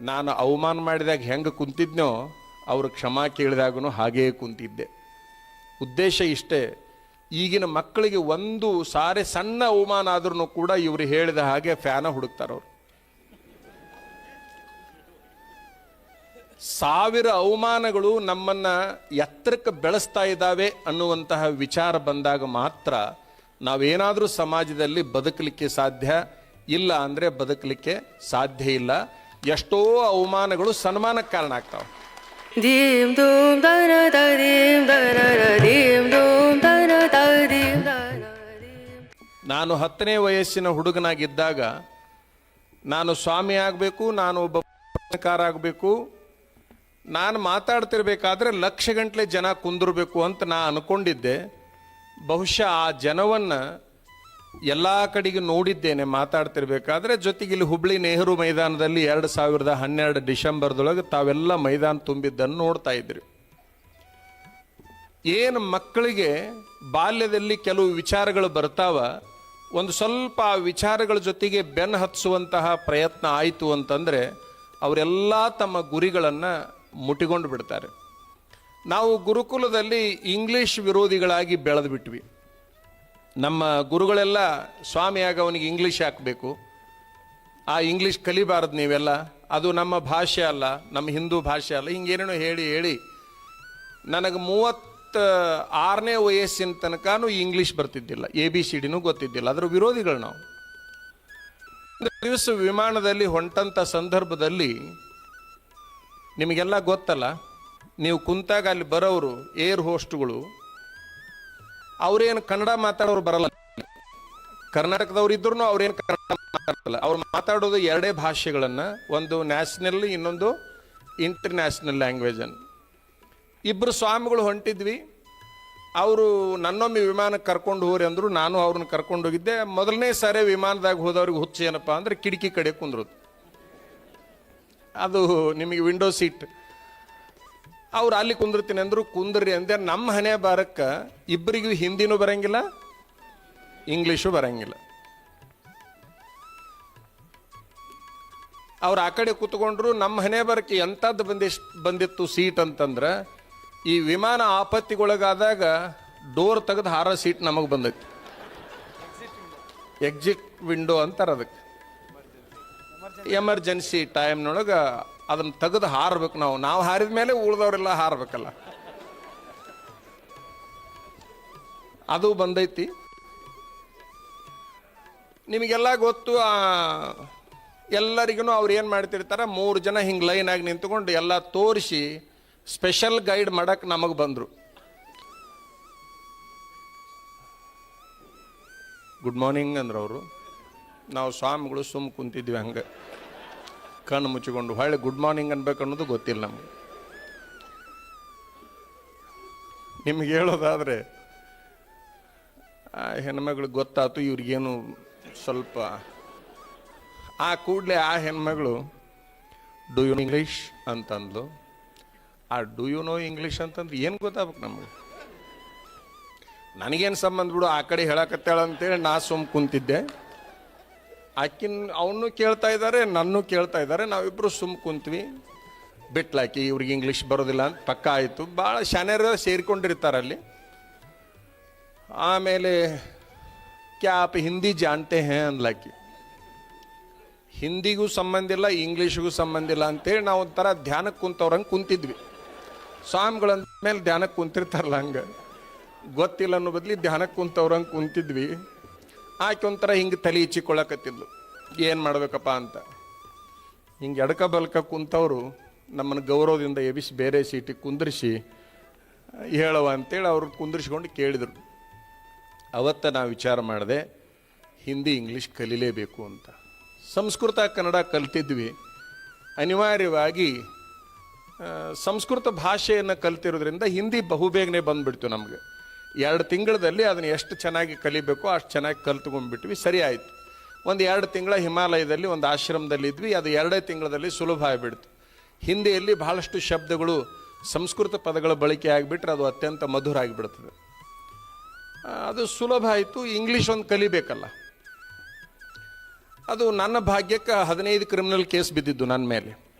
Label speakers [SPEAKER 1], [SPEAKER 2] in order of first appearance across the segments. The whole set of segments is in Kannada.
[SPEAKER 1] ನಾನು ಅವಮಾನ ಮಾಡಿದಾಗ ಹೆಂಗೆ ಕುಂತಿದ್ನೋ, ಅವರು ಕ್ಷಮಾ ಕೇಳಿದಾಗೂ ಹಾಗೇ ಕುಂತಿದ್ದೆ. ಉದ್ದೇಶ ಇಷ್ಟೇ, ಈಗಿನ ಮಕ್ಕಳಿಗೆ ಒಂದು ಸಾರಿ ಸಣ್ಣ ಅವಮಾನ ಆದ್ರೂ ಕೂಡ ಇವರು ಹೇಳಿದ ಹಾಗೆ ಫ್ಯಾನ ಹುಡುಕ್ತಾರೆ ಅವರು. ಸಾವಿರ ಅವಮಾನಗಳು ನಮ್ಮನ್ನ ಎತ್ತರಕ್ಕೆ ಬೆಳೆಸ್ತಾ ಇದ್ದಾವೆ ಅನ್ನುವಂತಹ ವಿಚಾರ ಬಂದಾಗ ಮಾತ್ರ ನಾವೇನಾದರೂ ಸಮಾಜದಲ್ಲಿ ಬದುಕಲಿಕ್ಕೆ ಸಾಧ್ಯ? ಇಲ್ಲ ಅಂದರೆ ಬದುಕಲಿಕ್ಕೆ ಸಾಧ್ಯ ಇಲ್ಲ. ಎಷ್ಟೋ ಅವಮಾನಗಳು ಸನ್ಮಾನಕ್ಕೆ ಕಾರಣ ಆಗ್ತಾವೆ.
[SPEAKER 2] ದೀಮ್ ಧೂಮ್
[SPEAKER 1] ನಾನು ಹತ್ತನೇ ವಯಸ್ಸಿನ ಹುಡುಗನಾಗಿದ್ದಾಗ ನಾನು ಸ್ವಾಮಿ ಆಗಬೇಕು ನಾನು ಒಬ್ಬ ಪತ್ರಕಾರ ಆಗಬೇಕು. ನಾನು ಮಾತಾಡ್ತಿರ್ಬೇಕಾದ್ರೆ ಲಕ್ಷ ಗಂಟ್ಲೆ ಜನ ಕುಂದಿರಬೇಕು ಅಂತ ನಾ ಅನ್ಕೊಂಡಿದ್ದೆ. ಬಹುಶಃ ಆ ಜನವನ್ನು ಎಲ್ಲ ಕಡೆಗೆ ನೋಡಿದ್ದೇನೆ, ಮಾತಾಡ್ತಿರ್ಬೇಕಾದ್ರೆ ಜೊತೆಗೆ ಇಲ್ಲಿ ಹುಬ್ಳಿ ನೆಹರು ಮೈದಾನದಲ್ಲಿ ಎರಡು ಸಾವಿರದ ಹನ್ನೆರಡು ಡಿಸೆಂಬರ್ದೊಳಗೆ ತಾವೆಲ್ಲ ಮೈದಾನ ತುಂಬಿದ್ದನ್ನು ನೋಡ್ತಾ ಇದ್ರಿ. ಏನು ಮಕ್ಕಳಿಗೆ ಬಾಲ್ಯದಲ್ಲಿ ಕೆಲವು ವಿಚಾರಗಳು ಬರ್ತಾವ, ಒಂದು ಸ್ವಲ್ಪ ಆ ವಿಚಾರಗಳ ಜೊತೆಗೆ ಬೆನ್ನು ಹತ್ತಿಸುವಂತಹ ಪ್ರಯತ್ನ ಆಯಿತು ಅಂತಂದರೆ ಅವರೆಲ್ಲ ತಮ್ಮ ಗುರಿಗಳನ್ನು ಮುಟ್ಟಿಕೊಂಡು ಬಿಡ್ತಾರೆ. ನಾವು ಗುರುಕುಲದಲ್ಲಿ ಇಂಗ್ಲೀಷ್ ವಿರೋಧಿಗಳಾಗಿ ಬೆಳೆದು ಬಿಟ್ವಿ ನಮ್ಮ ಗುರುಗಳೆಲ್ಲ ಸ್ವಾಮಿಯಾಗ ಅವನಿಗೆ ಇಂಗ್ಲೀಷ್ ಹಾಕಬೇಕು. ಆ ಇಂಗ್ಲೀಷ್ ಕಲಿಬಾರದು ನೀವೆಲ್ಲ. ಅದು ನಮ್ಮ ಭಾಷೆ ಅಲ್ಲ, ನಮ್ಮ ಹಿಂದೂ ಭಾಷೆ ಅಲ್ಲ. ಹಿಂಗೇನೇನೋ ಹೇಳಿ ಹೇಳಿ. ನನಗೆ ಮೂವತ್ತ ಆರನೇ ವಯಸ್ಸಿನ ತನಕನೂ ಇಂಗ್ಲೀಷ್ ಬರ್ತಿದ್ದಿಲ್ಲ. ಎ ಬಿ ಸಿ ಡಿನೂ ಗೊತ್ತಿದ್ದಿಲ್ಲ. ಅದರ ವಿರೋಧಿಗಳು ನಾವು. ದಿವಸ ವಿಮಾನದಲ್ಲಿ ಹೊಂಟಂಥ ಸಂದರ್ಭದಲ್ಲಿ ನಿಮಗೆಲ್ಲ ಗೊತ್ತಲ್ಲ, ನೀವು ಕುಂತಾಗ ಅಲ್ಲಿ ಬರೋರು ಏರ್ ಹೋಸ್ಟ್ಗಳು ಅವ್ರೇನು ಕನ್ನಡ ಮಾತಾಡೋರು ಬರಲ್ಲ. ಕರ್ನಾಟಕದವ್ರು ಇದ್ರು ಅವ್ರೇನು ಕನ್ನಡ ಮಾತಾಡಲ್ಲ. ಅವ್ರು ಮಾತಾಡೋದು ಎರಡೇ ಭಾಷೆಗಳನ್ನು, ಒಂದು ನ್ಯಾಷನಲ್, ಇನ್ನೊಂದು ಇಂಟರ್ನ್ಯಾಷನಲ್ ಲ್ಯಾಂಗ್ವೇಜನ್ನು ಇಬ್ಬರು ಸ್ವಾಮಿಗಳು ಹೊಂಟಿದ್ವಿ. ಅವರು ನನ್ನೊಮ್ಮೆ ವಿಮಾನಕ್ಕೆ ಕರ್ಕೊಂಡು ಹೋಗ್ರಿ ಅಂದರು, ನಾನು ಅವ್ರನ್ನ ಕರ್ಕೊಂಡು ಹೋಗಿದ್ದೆ. ಮೊದಲನೇ ಸಾರಿ ವಿಮಾನದಾಗ ಹೋದವ್ರಿಗೆ ಹುಚ್ಚು ಏನಪ್ಪ ಅಂದ್ರೆ ಕಿಟಕಿ ಕಡೆ ಕುಂದ್ರು ಅದು ನಿಮಗೆ ವಿಂಡೋ ಸೀಟ್ ಅವ್ರು ಅಲ್ಲಿ ಕುಂದಿರ್ತೀನಿ ಅಂದ್ರು ಕುಂದ್ರಿ ಅಂದೆ. ನಮ್ಮ ಹಣೆ ಬಾರಕ್ಕೆ ಇಬ್ಬರಿಗೂ ಹಿಂದಿನೂ ಬರಂಗಿಲ್ಲ ಇಂಗ್ಲೀಷು ಬರಂಗಿಲ್ಲ. ಅವ್ರು ಆ ಕಡೆ ಕೂತ್ಕೊಂಡ್ರು ನಮ್ಮ ಹಣೆ ಬರಕ್ಕೆ ಎಂಥದ್ದು ಬಂದಿಷ್ಟು ಬಂದಿತ್ತು ಸೀಟ್ ಅಂತಂದ್ರೆ, ಈ ವಿಮಾನ ಆಪತ್ತಿಗೊಳಗಾದಾಗ ಡೋರ್ ತೆಗೆದು ಹಾರೋ ಸೀಟ್ ನಮಗೆ ಬಂದೈತಿ. ಎಕ್ಸಿಟ್ ವಿಂಡೋ ಅಂತಾರೆ ಅದಕ್ಕೆ ಎಮರ್ಜೆನ್ಸಿ ಟೈಮ್ನೊಳಗೆ ಅದನ್ನು ತೆಗೆದು ಹಾರಬೇಕು ನಾವು. ನಾವು ಹಾರಿದ ಮೇಲೆ ಉಳಿದವರೆಲ್ಲ ಹಾರಬೇಕಲ್ಲ. ಅದು ಬಂದೈತಿ. ನಿಮಗೆಲ್ಲ ಗೊತ್ತು ಎಲ್ಲರಿಗೂ ಅವ್ರು ಏನು ಮಾಡ್ತಿರ್ತಾರೆ, ಮೂರು ಜನ ಹಿಂಗೆ ಲೈನಾಗಿ ನಿಂತ್ಕೊಂಡು ಎಲ್ಲ ತೋರಿಸಿ ಸ್ಪೆಷಲ್ ಗೈಡ್ ಮಾಡಕ್ಕೆ ನಮಗೆ ಬಂದರು. ಗುಡ್ ಮಾರ್ನಿಂಗ್ ಅಂದ್ರೆ ಅವರು ನಾವು ಸ್ವಾಮಿಗಳು ಸುಮ್ಮ ಕುಂತಿದ್ವಿ ಹಂಗೆ. ಕಣ್ಣು ಮುಚ್ಚಿಕೊಂಡು ಹೊಳ್ಳಿ ಗುಡ್ ಮಾರ್ನಿಂಗ್ ಅನ್ಬೇಕು ಅನ್ನೋದು ಗೊತ್ತಿಲ್ಲ ನಮಗೆ. ನಿಮ್ಗೆ ಹೇಳೋದಾದರೆ, ಆ ಹೆಣ್ಮಗಳಿಗೆ ಗೊತ್ತಾಯ್ತು, ಇವ್ರಿಗೇನು ಸ್ವಲ್ಪ, ಆ ಕೂಡಲೇ ಆ ಹೆಣ್ಮಗಳು ಡು ಯು ಇಂಗ್ಲೀಷ್ ಅಂತಂದ್ಲು. ಆ ಡು ಯು ನೋ ಇಂಗ್ಲೀಷ್ ಅಂತಂದು ಏನು ಗೊತ್ತಾಗ್ಬೇಕು ನಮಗೆ? ನನಗೇನು ಸಂಬಂಧ ಬಿಡು, ಆ ಕಡೆ ಹೇಳಕತ್ತಾಳ ಅಂತೇಳಿ ನಾ ಸುಮ್ ಕುಂತಿದ್ದೆ. ಆಕಿನ್ ಅವನು ಕೇಳ್ತಾ ಇದ್ದಾರೆ ನನ್ನೂ ಕೇಳ್ತಾ ಇದ್ದಾರೆ ನಾವಿಬ್ಬರು ಸುಮ್ ಕುಂತ್ವಿ. ಬಿಟ್ಲಾಕಿ ಇವ್ರಿಗೆ ಇಂಗ್ಲೀಷ್ ಬರೋದಿಲ್ಲ ಅಂತ ಪಕ್ಕ ಆಯಿತು. ಭಾಳ ಶಾನ್ಯರ ಸೇರಿಕೊಂಡಿರ್ತಾರೆ ಅಲ್ಲಿ. ಆಮೇಲೆ ಕ್ಯಾಪ್ ಹಿಂದಿ ಜಾನ್ತೆ ಹೇ ಅನ್ಲಾಕಿ ಹಿಂದಿಗೂ ಸಂಬಂಧ ಇಲ್ಲ ಇಂಗ್ಲೀಷಿಗೂ ಸಂಬಂಧ ಇಲ್ಲ ಅಂತೇಳಿ ನಾವು ಒಂಥರ ಧ್ಯಾನಕ್ಕೆ ಕುಂತವ್ರಂಗೆ ಕುಂತಿದ್ವಿ. ಸ್ವಾಮಿಗಳ ಮೇಲೆ ಧ್ಯಾನಕ್ಕೆ ಕುಂತಿರ್ತಾರಲ್ಲ ಹಂಗೆ. ಗೊತ್ತಿಲ್ಲ ಅನ್ನೋ ಬದಲಿ ಧ್ಯಾನಕ್ಕೆ ಕುಂತವ್ರಂಗೆ ಕುಂತಿದ್ವಿ. ಆಕೆ ಒಂಥರ ಹಿಂಗೆ ತಲೆ ಇಚ್ಚಿಕೊಳ್ಳಕತ್ತಿದ್ಲು ಏನು ಮಾಡ್ಬೇಕಪ್ಪ ಅಂತ. ಹಿಂಗೆ ಎಡಕ ಬಲ್ಕ ಕುಂತವರು ನಮ್ಮನ್ನು ಗೌರವದಿಂದ ಎಬಿಸಿ ಬೇರೆ ಸೀಟಿಗೆ ಕುಂದ್ರಿಸಿ ಹೇಳುವ ಅಂತೇಳಿ ಅವ್ರು ಕುಂದ್ರಿಸ್ಕೊಂಡು ಕೇಳಿದರು. ಅವತ್ತ ನಾವು ವಿಚಾರ ಮಾಡಿದೆ, ಹಿಂದಿ ಇಂಗ್ಲೀಷ್ ಕಲೀಲೇಬೇಕು ಅಂತ. ಸಂಸ್ಕೃತ, ಕನ್ನಡ ಕಲ್ತಿದ್ವಿ. ಅನಿವಾರ್ಯವಾಗಿ ಸಂಸ್ಕೃತ ಭಾಷೆಯನ್ನು ಕಲ್ತಿರೋದ್ರಿಂದ ಹಿಂದಿ ಬಹುಬೇಗನೆ ಬಂದುಬಿಡ್ತು ನಮಗೆ. ಎರಡು ತಿಂಗಳಲ್ಲಿ ಅದನ್ನು ಎಷ್ಟು ಚೆನ್ನಾಗಿ ಕಲಿಬೇಕು ಅಷ್ಟು ಚೆನ್ನಾಗಿ ಕಲ್ತ್ಕೊಂಡ್ಬಿಟ್ವಿ. ಸರಿ ಆಯಿತು. ಒಂದು ಎರಡು ತಿಂಗಳ ಹಿಮಾಲಯದಲ್ಲಿ ಒಂದು ಆಶ್ರಮದಲ್ಲಿ ಇದ್ವಿ. ಅದು ಎರಡೇ ತಿಂಗಳಲ್ಲಿ ಸುಲಭ ಆಗಿಬಿಡ್ತು. ಹಿಂದಿಯಲ್ಲಿ ಬಹಳಷ್ಟು ಶಬ್ದಗಳು, ಸಂಸ್ಕೃತ ಪದಗಳ ಬಳಕೆ ಆಗಿಬಿಟ್ರೆ ಅದು ಅತ್ಯಂತ ಮಧುರ ಆಗಿಬಿಡ್ತದೆ. ಅದು ಸುಲಭ ಆಯಿತು. ಇಂಗ್ಲೀಷ್ ಒಂದು ಕಲಿಬೇಕಲ್ಲ. ಅದು ನನ್ನ ಭಾಗ್ಯಕ್ಕೆ ಹದಿನೈದು ಕ್ರಿಮಿನಲ್ ಕೇಸ್ ಬಿದ್ದಿದ್ದು ನನ್ನ ಮೇಲೆ.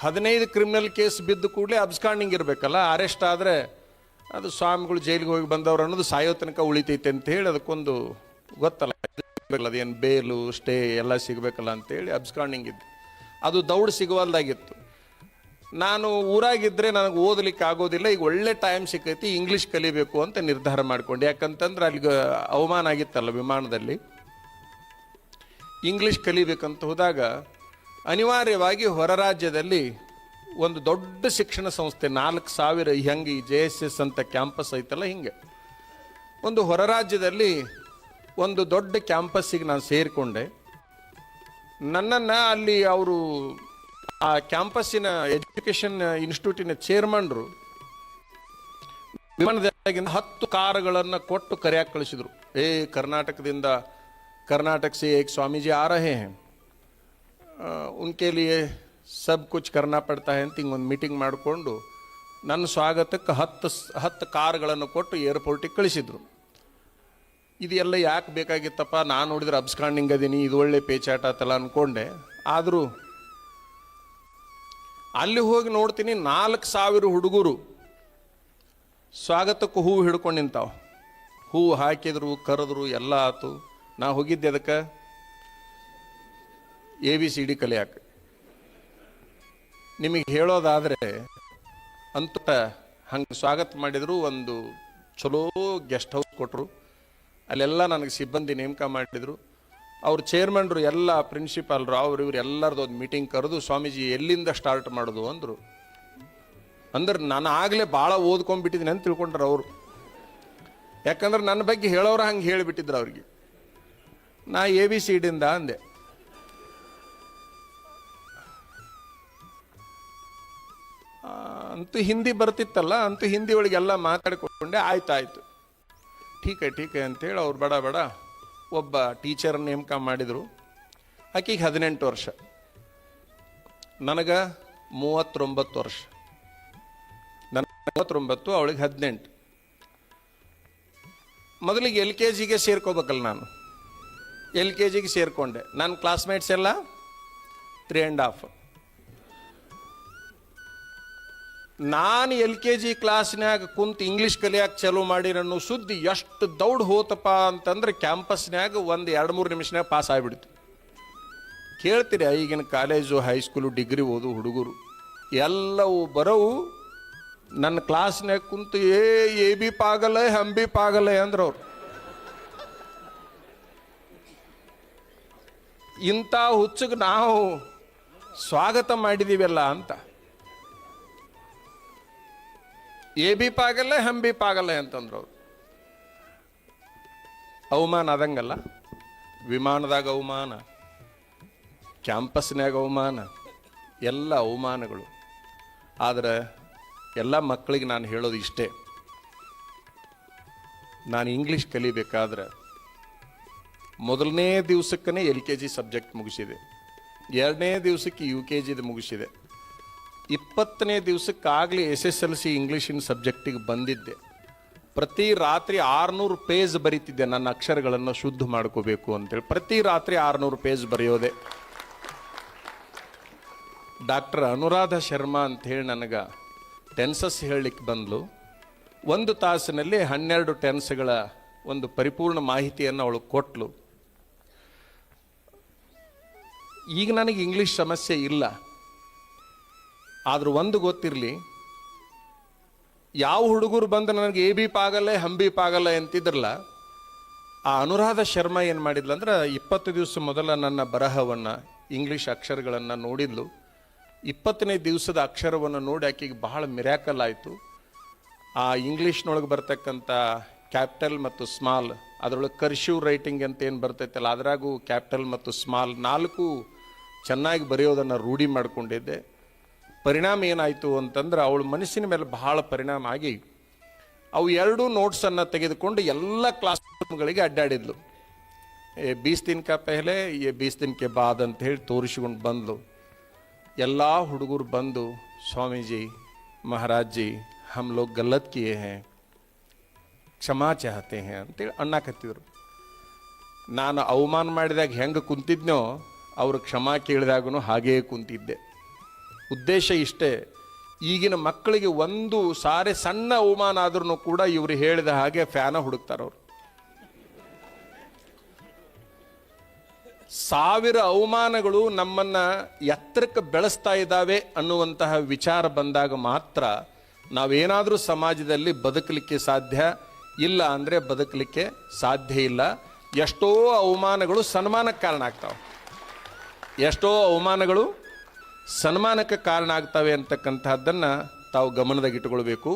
[SPEAKER 1] ಹದಿನೈದು ಕ್ರಿಮಿನಲ್ ಕೇಸ್ ಬಿದ್ದು ಕೂಡಲೇ ಅಬ್ಸ್ಕಾಂಡಿಂಗ್ ಇರಬೇಕಲ್ಲ ಅರೆಸ್ಟ್ ಆದರೆ ಅದು ಸ್ವಾಮಿಗಳು ಜೈಲಿಗೆ ಹೋಗಿ ಬಂದವ್ರು ಅನ್ನೋದು ಸಾಯೋ ತನಕ ಉಳಿತೈತೆ ಅಂತ ಹೇಳಿ ಅದಕ್ಕೊಂದು ಗೊತ್ತಲ್ಲ. ಅದೇನು ಬೇಲು, ಸ್ಟೇ ಎಲ್ಲ ಸಿಗಬೇಕಲ್ಲ ಅಂತೇಳಿ ಅಬ್ಸ್ಕಾಂಡಿಂಗ್ ಇದ್ದು. ಅದು ದೌಡ್ ಸಿಗುವಲ್ದಾಗಿತ್ತು. ನಾನು ಊರಾಗಿದ್ದರೆ ನನಗೆ ಓದಲಿಕ್ಕೆ ಆಗೋದಿಲ್ಲ, ಈಗ ಒಳ್ಳೆ ಟೈಮ್ ಸಿಕ್ಕೈತಿ ಇಂಗ್ಲೀಷ್ ಕಲಿಬೇಕು ಅಂತ ನಿರ್ಧಾರ ಮಾಡ್ಕೊಂಡೆ. ಯಾಕಂತಂದ್ರೆ ಅಲ್ಲಿಗೆ ಅವಮಾನ ಆಗಿತ್ತಲ್ಲ ವಿಮಾನದಲ್ಲಿ. ಇಂಗ್ಲೀಷ್ ಕಲಿಬೇಕಂತ ಹೋದಾಗ ಅನಿವಾರ್ಯವಾಗಿ ಹೊರ ರಾಜ್ಯದಲ್ಲಿ ಒಂದು ದೊಡ್ಡ ಶಿಕ್ಷಣ ಸಂಸ್ಥೆ, ನಾಲ್ಕು ಸಾವಿರ ಹೆಂಗೆ ಈ ಜೆ ಎಸ್ ಎಸ್ ಅಂತ ಕ್ಯಾಂಪಸ್ ಐತಲ್ಲ ಹಿಂಗೆ. ಒಂದು ಹೊರ ರಾಜ್ಯದಲ್ಲಿ ಒಂದು ದೊಡ್ಡ ಕ್ಯಾಂಪಸ್ಸಿಗೆ ನಾನು ಸೇರಿಕೊಂಡೆ. ನನ್ನನ್ನು ಅಲ್ಲಿ ಅವರು ಆ ಕ್ಯಾಂಪಸ್ಸಿನ ಎಜುಕೇಷನ್ ಇನ್ಸ್ಟಿಟ್ಯೂಟಿನ ಚೇರ್ಮನ್ರು ವಿಮಾನದಿಂದ ಹತ್ತು ಕಾರುಗಳನ್ನು ಕೊಟ್ಟು ಕರೆಯಕ್ಕೆ ಕಳಿಸಿದರು. ಏ, ಕರ್ನಾಟಕದಿಂದ ಕರ್ನಾಟಕ ಸೇ ಏಕ್ ಸ್ವಾಮೀಜಿ ಆ ರಹೇ ಉನ್ಕೆ ಲಿಯೇ ಸಬ್ ಕುಚ್ ಕರ್ನಾ ಪಡ್ತಾ ಅಂತ ಹಿಂಗೆ ಒಂದು ಮೀಟಿಂಗ್ ಮಾಡಿಕೊಂಡು ನನ್ನ ಸ್ವಾಗತಕ್ಕೆ ಹತ್ತು ಹತ್ತು ಕಾರ್ಗಳನ್ನು ಕೊಟ್ಟು ಏರ್ಪೋರ್ಟಿಗೆ ಕಳಿಸಿದ್ರು. ಇದೆಲ್ಲ ಯಾಕೆ ಬೇಕಾಗಿತ್ತಪ್ಪ? ನಾನು ನೋಡಿದ್ರೆ ಅಬ್ಸ್ಕಾಂಡಿಂಗ್ ಅದೀನಿ, ಇದು ಒಳ್ಳೆ ಪೇಚಾಟ ಆತಲ್ಲ ಅಂದ್ಕೊಂಡೆ ಆದರೂ ಅಲ್ಲಿ ಹೋಗಿ ನೋಡ್ತೀನಿ ನಾಲ್ಕು ಸಾವಿರ ಹುಡುಗರು ಸ್ವಾಗತಕ್ಕೆ ಹೂವು ಹಿಡ್ಕೊಂಡು ನಿಂತಾವ. ಹೂವು ಹಾಕಿದ್ರು, ಕರೆದ್ರು, ಎಲ್ಲ ಆತು. ನಾ ಹೋಗಿದ್ದೆ ಅದಕ್ಕೆ ಎ ಬಿ ಸಿ ಡಿ ಕಲಿಯಾಕೆ ನಿಮಗೆ ಹೇಳೋದಾದರೆ ಅಂತ ಹಂಗೆ ಸ್ವಾಗತ ಮಾಡಿದರು, ಒಂದು ಚಲೋ ಗೆಸ್ಟ್ ಹೌಸ್ ಕೊಟ್ಟರು ಅಲ್ಲೆಲ್ಲ ನನಗೆ ಸಿಬ್ಬಂದಿ ನೇಮಕ ಮಾಡಿದರು. ಅವ್ರ ಚೇರ್ಮನ್ರು ಎಲ್ಲ ಪ್ರಿನ್ಸಿಪಾಲ್ರು, ಅವ್ರು ಇವ್ರು ಎಲ್ಲರದ್ದು ಒಂದು ಮೀಟಿಂಗ್ ಕರೆದು, ಸ್ವಾಮೀಜಿ ಎಲ್ಲಿಂದ ಸ್ಟಾರ್ಟ್ ಮಾಡೋದು ಅಂದರು. ಅಂದ್ರೆ ನಾನು ಆಗಲೇ ಭಾಳ ಓದ್ಕೊಂಡ್ಬಿಟ್ಟಿದ್ದೀನಿ ಅಂತ ತಿಳ್ಕೊಂಡ್ರು ಅವರು. ಯಾಕಂದ್ರೆ ನನ್ನ ಬಗ್ಗೆ ಹೇಳೋರು ಹಂಗೆ ಹೇಳಿಬಿಟ್ಟಿದ್ರು ಅವ್ರಿಗೆ. ನಾ ಎ ಬಿ ಸಿ ಡಿಂದ ಅಂದೆ. ಅಂತೂ ಹಿಂದಿ ಬರ್ತಿತ್ತಲ್ಲ, ಅಂತೂ ಹಿಂದಿ ಒಳಗೆಲ್ಲ ಮಾತಾಡಿಕೊಂಡೆ ಆಯ್ತಾಯ್ತು. ಠೀಕೆ ಠೀಕೆ ಅಂತೇಳಿ ಅವ್ರು ಬಡ ಬಡ ಒಬ್ಬ ಟೀಚರ್ ನೇಮಕ ಮಾಡಿದರು. ಆಕೆಗೆ ಹದಿನೆಂಟು ವರ್ಷ. ನನಗೆ ಮೂವತ್ತೊಂಬತ್ತು ವರ್ಷ. ನನಗೆ ಮೂವತ್ತೊಂಬತ್ತು, ಅವಳಿಗೆ ಹದಿನೆಂಟು. ಮೊದಲಿಗೆ ಎಲ್ ಕೆ ಜಿಗೆ ಸೇರ್ಕೋಬೇಕಲ್ಲ ನಾನು. ಎಲ್ ಕೆ ಜಿಗೆ ಸೇರಿಕೊಂಡೆ. ನನ್ನ ಕ್ಲಾಸ್ಮೇಟ್ಸ್ ಎಲ್ಲ ತ್ರೀ ಆ್ಯಂಡ್ ಹಾಫ್ ನಾನು ಎಲ್ ಕೆ ಜಿ ಕ್ಲಾಸ್ನ್ಯಾಗ ಕುಂತು ಇಂಗ್ಲೀಷ್ ಕಲಿಯಾಕೆ ಚಾಲೂ ಮಾಡಿರನ್ನು ಸುದ್ದಿ ಎಷ್ಟು ದೌಡ್ ಹೋತಪ್ಪ ಅಂತಂದ್ರೆ ಕ್ಯಾಂಪಸ್ನ್ಯಾಗ ಒಂದು ಎರಡು ಮೂರು ನಿಮಿಷನ್ಯಾಗ ಪಾಸ್ ಆಗಿಬಿಡ್ತು. ಕೇಳ್ತೀರಿ ಈಗಿನ ಕಾಲೇಜು ಹೈಸ್ಕೂಲು ಡಿಗ್ರಿ ಓದು ಹುಡುಗರು. ಎಲ್ಲವೂ ಬರೋವು ನನ್ನ ಕ್ಲಾಸ್ನ್ಯಾಗ ಕುಂತು ಏ, ಎ, ಬಿ ಪಾಗಲ್ಲ ಹಂ ಬಿ ಪಾಗಲ್ಲ ಅಂದ್ರೆ ಅವ್ರು ಇಂಥ ಹುಚ್ಚಗೆ ನಾವು ಸ್ವಾಗತ ಮಾಡಿದ್ದೀವಲ್ಲ ಅಂತ. ಎ ಬಿ ಪಾಗಲ್ಲ ಹಂ ಬಿ ಪಾಗಲ್ಲ ಅಂತಂದ್ರು ಅವ್ರು. ಅವಮಾನ ಆದಂಗಲ್ಲ ವಿಮಾನದಾಗ ಅವಮಾನ, ಕ್ಯಾಂಪಸ್ನ್ಯಾಗ ಅವಮಾನ, ಎಲ್ಲ ಅವಮಾನಗಳು. ಆದರೆ ಎಲ್ಲ ಮಕ್ಕಳಿಗೆ ನಾನು ಹೇಳೋದು ಇಷ್ಟೇ. ನಾನು ಇಂಗ್ಲೀಷ್ ಕಲಿಬೇಕಾದ್ರೆ ಮೊದಲನೇ ದಿವಸಕ್ಕೇ ಎಲ್ ಕೆ ಜಿ ಸಬ್ಜೆಕ್ಟ್ ಮುಗಿಸಿದೆ. ಎರಡನೇ ದಿವಸಕ್ಕೆ ಯು ಕೆ ಜಿದು ಮುಗಿಸಿದೆ. ಇಪ್ಪತ್ತನೇ ದಿವಸಕ್ಕಾಗಲಿ ಎಸ್ ಎಸ್ ಎಲ್ ಸಿ ಇಂಗ್ಲೀಷಿನ ಸಬ್ಜೆಕ್ಟಿಗೆ ಬಂದಿದ್ದೆ. ಪ್ರತಿ ರಾತ್ರಿ ಆರುನೂರು ಪೇಜ್ ಬರೀತಿದ್ದೆ ನನ್ನ ಅಕ್ಷರಗಳನ್ನು ಶುದ್ಧ ಮಾಡ್ಕೋಬೇಕು ಅಂತೇಳಿ. ಪ್ರತಿ ರಾತ್ರಿ ಆರುನೂರು ಪೇಜ್ ಬರೆಯೋದೆ. ಡಾಕ್ಟರ್ ಅನುರಾಧ ಶರ್ಮಾ ಅಂತ ಹೇಳಿ ನನಗೆ ಟೆನ್ಸಸ್ ಹೇಳಲಿಕ್ಕೆ ಬಂದಳು ಒಂದು ತಾಸಿನಲ್ಲಿ ಹನ್ನೆರಡು ಟೆನ್ಸ್ಗಳ ಒಂದು ಪರಿಪೂರ್ಣ ಮಾಹಿತಿಯನ್ನು ಅವಳು ಕೊಟ್ಟಳು ಈಗ ನನಗೆ ಇಂಗ್ಲೀಷ್ ಸಮಸ್ಯೆ ಇಲ್ಲ. ಆದ್ರೂ ಒಂದು ಗೊತ್ತಿರಲಿ, ಯಾವ ಹುಡುಗರು ಬಂದು ನನಗೆ ಎ ಬಿ ಪಾಗಲ್ಲ ಹಂಬಿ ಪಾಗಲ್ಲ ಅಂತಿದ್ರಲ್ಲ, ಆ ಅನುರಾಧ ಶರ್ಮಾ ಏನು ಮಾಡಿದ್ಲು ಅಂದ್ರೆ ಇಪ್ಪತ್ತು ದಿವಸ ಮೊದಲ ನನ್ನ ಬರಹವನ್ನು ಇಂಗ್ಲೀಷ್ ಅಕ್ಷರಗಳನ್ನು ನೋಡಿದ್ಲು. ಇಪ್ಪತ್ತನೇ ದಿವಸದ ಅಕ್ಷರವನ್ನು ನೋಡಿ ಆಕೆಗೆ ಬಹಳ ಮಿರ್ಯಾಕಲ್ ಆಯಿತು. ಆ ಇಂಗ್ಲೀಷ್ನೊಳಗೆ ಬರ್ತಕ್ಕಂಥ ಕ್ಯಾಪಿಟಲ್ ಮತ್ತು ಸ್ಮಾಲ್, ಅದರೊಳಗೆ ಕರ್ಶ್ಯೂ ರೈಟಿಂಗ್ ಅಂತ ಏನು ಬರ್ತೈತಲ್ಲ, ಅದರಾಗೂ ಕ್ಯಾಪಿಟಲ್ ಮತ್ತು ಸ್ಮಾಲ್ ನಾಲ್ಕು ಚೆನ್ನಾಗಿ ಬರೆಯೋದನ್ನು ರೂಢಿ ಮಾಡಿಕೊಂಡಿದ್ದೆ. ಪರಿಣಾಮ ಏನಾಯಿತು ಅಂತಂದ್ರೆ ಅವಳ ಮನಸ್ಸಿನ ಮೇಲೆ ಬಹಳ ಪರಿಣಾಮ ಆಗಿ ಅವು ಎರಡೂ ನೋಟ್ಸನ್ನು ತೆಗೆದುಕೊಂಡು ಎಲ್ಲ ಕ್ಲಾಸ್ ರೂಮ್ಗಳಿಗೆ ಅಡ್ಡಾಡಿದ್ಲು. ಏ ಬೀಸ್ ದಿನಕ ಪೆಹಲೆ, ಏ ಬೀಸ್ ದಿನಕ್ಕೆ ಬಾದ್ ಅಂತ ಹೇಳಿ ತೋರಿಸಿಕೊಂಡು ಬಂದ್ಲು. ಎಲ್ಲ ಹುಡುಗರು ಬಂದು, ಸ್ವಾಮೀಜಿ ಮಹಾರಾಜ್ ಜಿ ಹಮ್ ಲೋಗ್ ಗಲ್ಲತ್ ಕಿಯೇ ಹೇ, ಕ್ಷಮಾ ಚಾಹತೆ ಹೇ ಅಂತೇಳಿ ಅಣ್ಣಾಕತ್ತಿದ್ರು ನಾನು ಅವಮಾನ ಮಾಡಿದಾಗ ಹೆಂಗೆ ಕುಂತಿದ್ನೋ, ಅವರು ಕ್ಷಮಾ ಕೇಳಿದಾಗೂ ಹಾಗೇ ಕುಂತಿದ್ದೆ. ಉದ್ದೇಶ ಇಷ್ಟೇ. ಈಗಿನ ಮಕ್ಕಳಿಗೆ ಒಂದು ಸಾರಿ ಸಣ್ಣ ಅವಮಾನ ಆದ್ರೂ ಕೂಡ ಇವರು ಹೇಳಿದ ಹಾಗೆ ಫ್ಯಾನ ಹುಡುಕ್ತಾರವ್ರು ಸಾವಿರ ಅವಮಾನಗಳು ನಮ್ಮನ್ನ ಎತ್ತರಕ್ಕೆ ಬೆಳೆಸ್ತಾ ಇದ್ದಾವೆ ಅನ್ನುವಂತಹ ವಿಚಾರ ಬಂದಾಗ ಮಾತ್ರ ನಾವೇನಾದರೂ ಸಮಾಜದಲ್ಲಿ ಬದುಕಲಿಕ್ಕೆ ಸಾಧ್ಯ? ಇಲ್ಲ ಅಂದರೆ ಬದುಕಲಿಕ್ಕೆ ಸಾಧ್ಯ ಇಲ್ಲ. ಎಷ್ಟೋ ಅವಮಾನಗಳು ಸನ್ಮಾನಕ್ಕೆ ಕಾರಣ ಆಗ್ತಾವೆ. ಎಷ್ಟೋ ಅವಮಾನಗಳು ಸನ್ಮಾನಕ್ಕೆ ಕಾರಣ ಆಗ್ತವೆ ಅಂತಕ್ಕಂಥದ್ದನ್ನು ತಾವು ಗಮನದಾಗಿಟ್ಟುಕೊಳ್ಬೇಕು